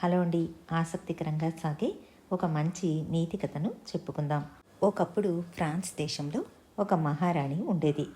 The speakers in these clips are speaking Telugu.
హలో అండి ఆసక్తికరంగా సాగే ఒక మంచి నీతి కథను చెప్పుకుందాం. ఒకప్పుడు ఫ్రాన్స్ దేశంలో ఒక మహారాణి ఉండేది.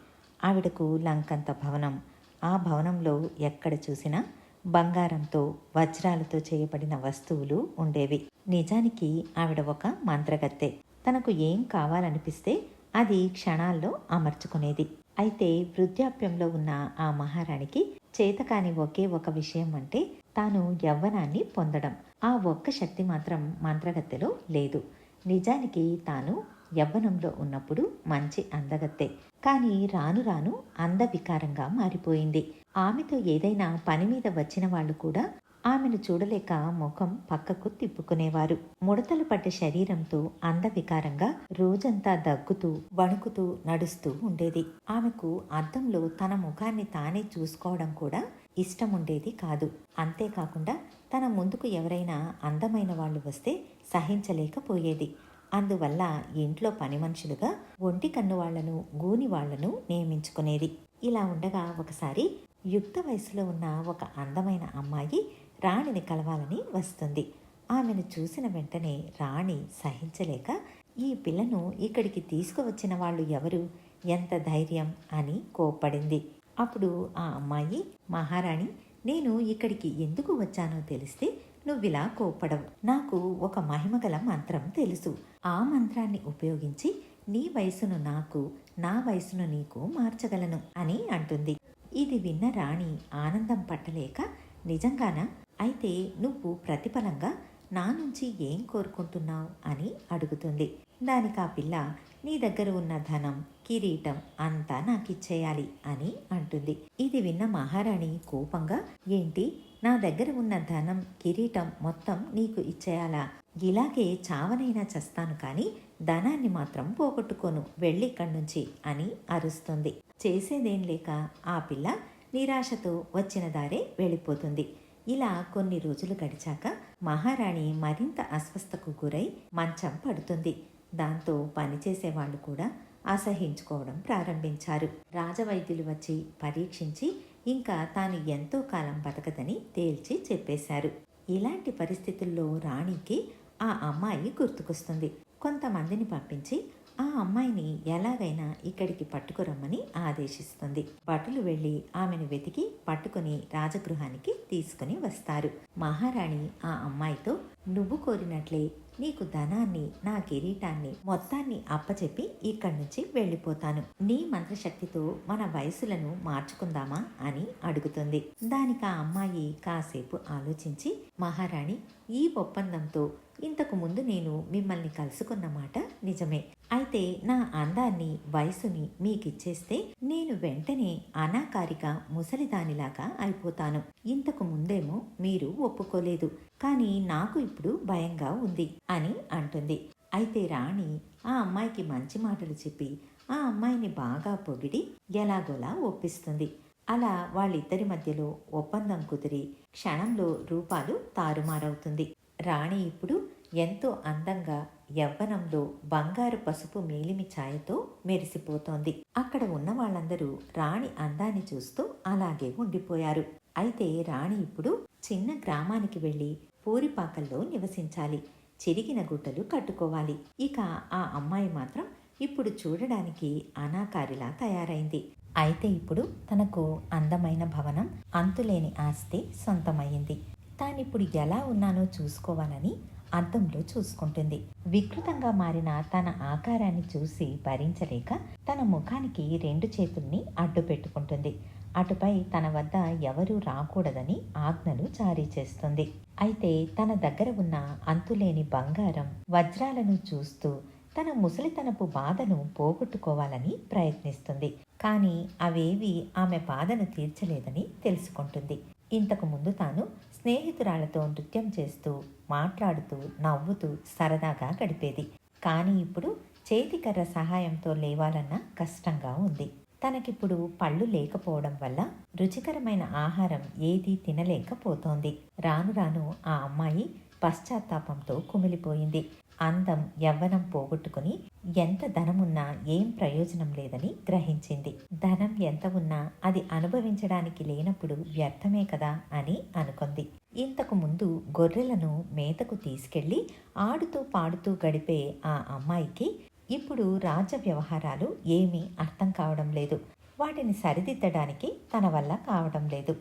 ఆవిడకు లంకంత భవనం. ఆ భవనంలో ఎక్కడ చూసినా బంగారంతో వజ్రాలతో చేయబడిన వస్తువులు ఉండేవి. నిజానికి ఆవిడ ఒక మంత్రగత్తె. తనకు ఏం కావాలనిపిస్తే అది క్షణాల్లో అమర్చుకునేది. అయితే వృద్ధాప్యంలో ఉన్న ఆ మహారాణికి చేతకాని ఒకే ఒక విషయం అంటే తాను యవ్వనాన్ని పొందడం. ఆ ఒక్క శక్తి మాత్రం మంత్రగత్తెలో లేదు. నిజానికి తాను యవ్వనంలో ఉన్నప్పుడు మంచి అందగత్తె. కానీ రాను రాను అందవికారంగా మారిపోయింది. ఆమెతో ఏదైనా పని మీద వచ్చిన వాళ్ళు కూడా ఆమెను చూడలేక ముఖం పక్కకు తిప్పుకునేవారు. ముడతలు పడ్డ శరీరంతో అందవికారంగా రోజంతా దగ్గుతూ వణుకుతూ నడుస్తూ ఉండేది. ఆమెకు అద్దంలో తన ముఖాన్ని తానే చూసుకోవడం కూడా ఇష్టం ఉండేది కాదు. అంతేకాకుండా తన ముందుకు ఎవరైనా అందమైన వాళ్ళు వస్తే సహించలేకపోయేది. అందువల్ల ఇంట్లో పని మనుషులుగా ఒంటి కన్ను వాళ్ళను గూని వాళ్ళను నియమించుకునేది. ఇలా ఉండగా ఒకసారి యుక్త వయసులో ఉన్న ఒక అందమైన అమ్మాయి రాణిని కలవాలని వస్తుంది. ఆమెను చూసిన వెంటనే రాణి సహించలేక ఈ పిల్లను ఇక్కడికి తీసుకువచ్చిన వాళ్ళు ఎవరు? ఎంత ధైర్యం? అని కోప్పడింది. అప్పుడు ఆ అమ్మాయి మహారాణి నేను ఇక్కడికి ఎందుకు వచ్చానో తెలిస్తే నువ్విలా కోప్పడవు. నాకు ఒక మహిమగల మంత్రం తెలుసు. ఆ మంత్రాన్ని ఉపయోగించి నీ వయసును నాకు నా వయసును నీకు మార్చగలను అని అంటుంది. ఇది విన్న రాణి ఆనందం పట్టలేక నిజంగానా? అయితే నువ్వు ప్రతిఫలంగా నా నుంచి ఏం కోరుకుంటున్నావు అని అడుగుతుంది. దానికి ఆ పిల్ల నీ దగ్గర ఉన్న ధనం కిరీటం అంతా నాకిచ్చేయాలి అని అంటుంది. ఇది విన్న మహారాణి కోపంగా ఏంటి? నా దగ్గర ఉన్న ధనం కిరీటం మొత్తం నీకు ఇచ్చేయాలా? ఇలాగే చావనైనా చస్తాను కానీ ధనాన్ని మాత్రం పోగొట్టుకోను వెళ్ళిక్కడి నుంచి అని అరుస్తుంది. చేసేదేం లేక ఆ పిల్ల నిరాశతో వచ్చిన దారే వెళ్ళిపోతుంది. ఇలా కొన్ని రోజులు గడిచాక మహారాణి మరింత అస్వస్థకు గురై మంచం పడుతుంది. దాంతో పనిచేసే వాళ్ళు కూడా అసహించుకోవడం ప్రారంభించారు. రాజవైద్యులు వచ్చి పరీక్షించి ఇంకా తాను ఎంతో కాలం బతకదని తేల్చి చెప్పేశారు. ఇలాంటి పరిస్థితుల్లో రాణికి ఆ అమ్మాయి గుర్తుకొస్తుంది. కొంతమందిని పంపించి ఆ అమ్మాయిని ఎలాగైనా ఇక్కడికి పట్టుకురమ్మని ఆదేశిస్తుంది. భటులు వెళ్ళి ఆమెను వెతికి పట్టుకుని రాజగృహానికి తీసుకుని వస్తారు. మహారాణి ఆ అమ్మాయితో నువ్వు కోరినట్లే. నీకు ధనాన్ని నా కిరీటాన్ని మొత్తాన్ని అప్పచెప్పి ఇక్కడి నుంచి వెళ్ళిపోతాను. నీ మంత్రశక్తితో మన వయసులను మార్చుకుందామా? అని అడుగుతుంది. దానికి ఆ అమ్మాయి కాసేపు ఆలోచించి మహారాణి ఈ ఒప్పందంతో ఇంతకు ముందు నేను మిమ్మల్ని కలుసుకున్న మాట నిజమే. అయితే నా అందాన్ని వయసుని మీకిచ్చేస్తే నేను వెంటనే అనాకారిక ముసలిదానిలాగా అయిపోతాను. ఇంతకు ముందేమో మీరు ఒప్పుకోలేదు. కానీ నాకు ఇప్పుడు భయంగా ఉంది అని అంటుంది. అయితే రాణి ఆ అమ్మాయికి మంచి మాటలు చెప్పి ఆ అమ్మాయిని బాగా పొగిడి ఎలాగోలా ఒప్పిస్తుంది. అలా వాళ్ళిద్దరి మధ్యలో ఒప్పందం కుదిరి క్షణంలో రూపాలు తారుమారవుతుంది. రాణి ఇప్పుడు ఎంతో అందంగా యవ్వనంలో బంగారు పసుపు మేలిమి ఛాయతో మెరిసిపోతోంది. అక్కడ ఉన్న వాళ్ళందరూ రాణి అందాన్ని చూస్తూ అలాగే ఉండిపోయారు. అయితే రాణి ఇప్పుడు చిన్న గ్రామానికి వెళ్ళి పూరిపాకల్లో నివసించాలి. చిరిగిన గుడ్డలు కట్టుకోవాలి. ఇక ఆ అమ్మాయి మాత్రం ఇప్పుడు చూడడానికి అనాకారిలా తయారైంది. అయితే ఇప్పుడు తనకు అందమైన భవనం అంతులేని ఆస్తి సొంతమైంది తానిప్పుడు ఎలా ఉన్నానో చూసుకోవాలని అద్దంలో చూసుకుంటుంది. వికృతంగా మారిన తన ఆకారాన్ని చూసి భరించలేక తన ముఖానికి రెండు చేతుల్ని అడ్డు పెట్టుకుంటుంది. అటుపై తన వద్ద ఎవరూ రాకూడదని ఆజ్ఞలు జారీ చేస్తుంది. అయితే తన దగ్గర ఉన్న అంతులేని బంగారం వజ్రాలను చూస్తూ తన ముసలితనపు బాధను పోగొట్టుకోవాలని ప్రయత్నిస్తుంది. కానీ అవేవి ఆమె బాధను తీర్చలేదని తెలుసుకుంటుంది. ఇంతకు ముందు తాను స్నేహితురాలతో నృత్యం చేస్తూ మాట్లాడుతూ నవ్వుతూ సరదాగా గడిపేది. కానీ ఇప్పుడు చేతికర్ర సహాయంతో లేవాలన్నా కష్టంగా ఉంది. తనకిప్పుడు పళ్ళు లేకపోవడం వల్ల రుచికరమైన ఆహారం ఏదీ తినలేకపోతోంది. రాను రాను ఆ అమ్మాయి పశ్చాత్తాపంతో కుమిలిపోయింది. అందం యవ్వనం పోగొట్టుకుని ఎంత ధనమున్నా ఏం ప్రయోజనం లేదని గ్రహించింది. ధనం ఎంత ఉన్నా అది అనుభవించడానికి లేనప్పుడు వ్యర్థమే కదా అని అనుకుంది. ఇంతకు ముందు గొర్రెలను మేతకు తీసుకెళ్ళి ఆడుతూ పాడుతూ గడిపే ఆ అమ్మాయికి ఇప్పుడు రాజ్య వ్యవహారాలు ఏమీ అర్థం కావడం లేదు. వాటిని సరిదిద్దడానికి తన వల్ల కావడం లేదు.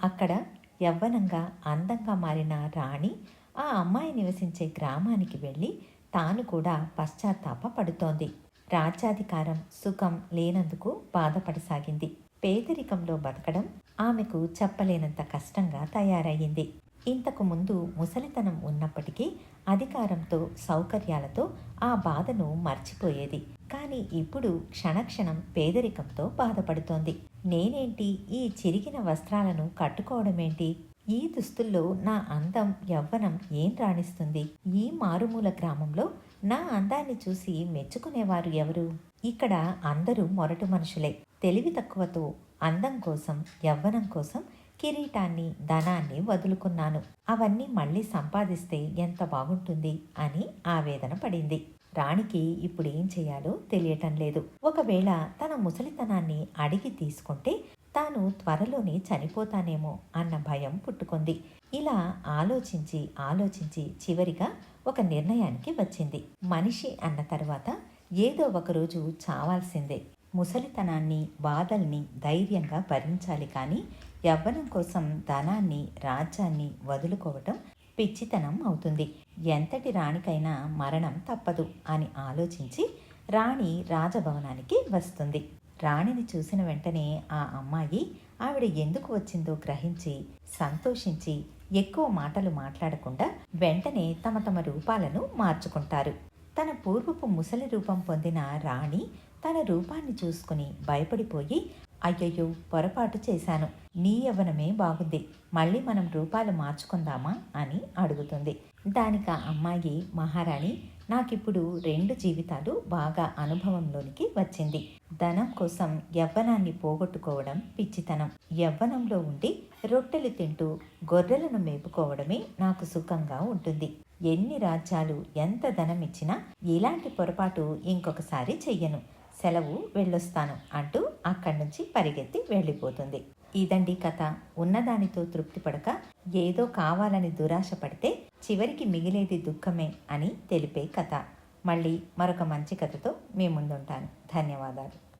అక్కడ యవ్వనంగా అందంగా మారిన రాణి ఆ అమ్మాయి నివసించే గ్రామానికి వెళ్ళి తాను కూడా పశ్చాత్తాప పడుతోంది. రాజ్యాధికారం సుఖం లేనందుకు బాధపడసాగింది. పేదరికంలో బతకడం ఆమెకు చెప్పలేనంత కష్టంగా తయారయ్యింది. ఇంతకు ముందు ముసలితనం ఉన్నప్పటికీ అధికారంతో సౌకర్యాలతో ఆ బాధను మర్చిపోయేది. కానీ ఇప్పుడు క్షణక్షణం పేదరికంతో బాధపడుతోంది. నేనేంటి? ఈ చిరిగిన వస్త్రాలను కట్టుకోవడమేంటి? ఈ దుస్తుల్లో నా అందం యవ్వనం ఏం రాణిస్తుంది? ఈ మారుమూల గ్రామంలో నా అందాన్ని చూసి మెచ్చుకునేవారు ఎవరు? ఇక్కడ అందరూ మొరటు మనుషులే. తెలివి తక్కువతో అందం కోసం యవ్వనం కోసం కిరీటాన్ని ధనాన్ని వదులుకున్నాను. అవన్నీ మళ్ళీ సంపాదిస్తే ఎంత బాగుంటుంది అని ఆవేదన పడింది. రాణికి ఇప్పుడు ఏం చేయాలో తెలియటం లేదు. ఒకవేళ తన ముసలితనాన్ని అడిగి తీసుకుంటే తాను త్వరలోనే చనిపోతానేమో అన్న భయం పుట్టుకుంది. ఇలా ఆలోచించి ఆలోచించి చివరిగా ఒక నిర్ణయానికి వచ్చింది. మనిషి అన్న తర్వాత ఏదో ఒకరోజు చావాల్సిందే. ముసలితనాన్ని బాధల్ని ధైర్యంగా భరించాలి కానీ యవ్వనం కోసం ధనాన్ని రాజ్యాన్ని వదులుకోవటం పిచ్చితనం అవుతుంది. ఎంతటి రాణికైనా మరణం తప్పదు అని ఆలోచించి రాణి రాజభవనానికి వస్తుంది. రాణిని చూసిన వెంటనే ఆ అమ్మాయి ఆవిడ ఎందుకు వచ్చిందో గ్రహించి సంతోషించి ఎక్కువ మాటలు మాట్లాడకుండా వెంటనే తమ తమ రూపాలను మార్చుకుంటారు. తన పూర్వపు ముసలి రూపం పొందిన రాణి తన రూపాన్ని చూసుకుని భయపడిపోయి అయ్యయ్యో పొరపాటు చేశాను. నీ యవ్వనమే బాగుంది. మళ్ళీ మనం రూపాలు మార్చుకుందామా? అని అడుగుతుంది. దానికి ఆ అమ్మాయి మహారాణి నాకిప్పుడు రెండు జీవితాలు బాగా అనుభవంలోనికి వచ్చింది. ధనం కోసం యవ్వనాన్ని పోగొట్టుకోవడం పిచ్చితనం. యవ్వనంలో ఉండి రొట్టెలు తింటూ గొర్రెలను మేపుకోవడమే నాకు సుఖంగా ఉంటుంది. ఎన్ని రాజ్యాలు ఎంత ధనం ఇచ్చినా ఇలాంటి పొరపాటు ఇంకొకసారి చెయ్యను. సెలవు వెళ్ళొస్తాను అంటూ అక్కడి నుంచి పరిగెత్తి వెళ్ళిపోతుంది. ఇదండి కథ. ఉన్నదానితో తృప్తి పడక ఏదో కావాలని దురాశ పడితే చివరికి మిగిలేది దుఃఖమే అని తెలిపే కథ. మళ్ళీ మరొక మంచి కథతో మీ ముందుంటాను. ధన్యవాదాలు.